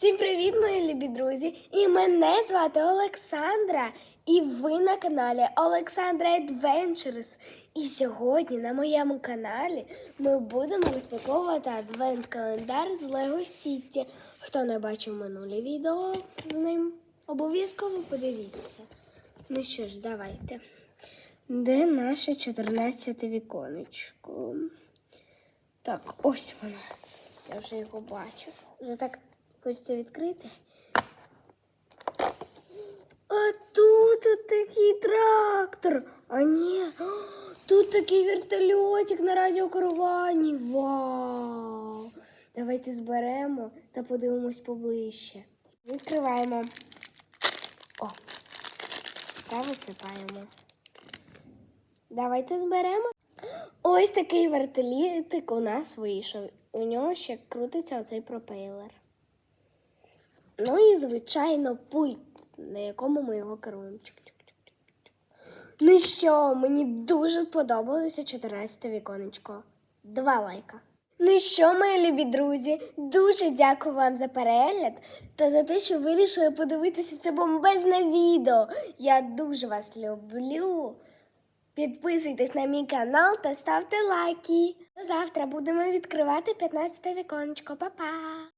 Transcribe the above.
Всім привіт, мої любі друзі! І мене звати Олександра. І ви на каналі Олександра Adventures. І сьогодні на моєму каналі ми будемо розпаковувати адвент-календар з Lego City. Хто не бачив минулі відео з ним, обов'язково подивіться. Ну що ж, давайте. Де наше 14 віконечко? Так, ось воно. Я вже його бачу. Вже так хочеться відкрити. А тут такий трактор. А ні, тут такий вертольотик на радіокеруванні. Вау! Давайте зберемо та подивимось поближче. Відкриваємо. О, та висипаємо. Давайте зберемо. Ось такий вертолітик у нас вийшов. У нього ще крутиться оцей пропелер. Ну і, звичайно, пульт, на якому ми його керуємо. Ну що, мені дуже подобалося 14 віконечко. Два лайка. Ну що, мої любі друзі, дуже дякую вам за перегляд та за те, що вирішили подивитися це бомбезне відео. Я дуже вас люблю. Підписуйтесь на мій канал та ставте лайки. Завтра будемо відкривати 15 віконечко. Па-па!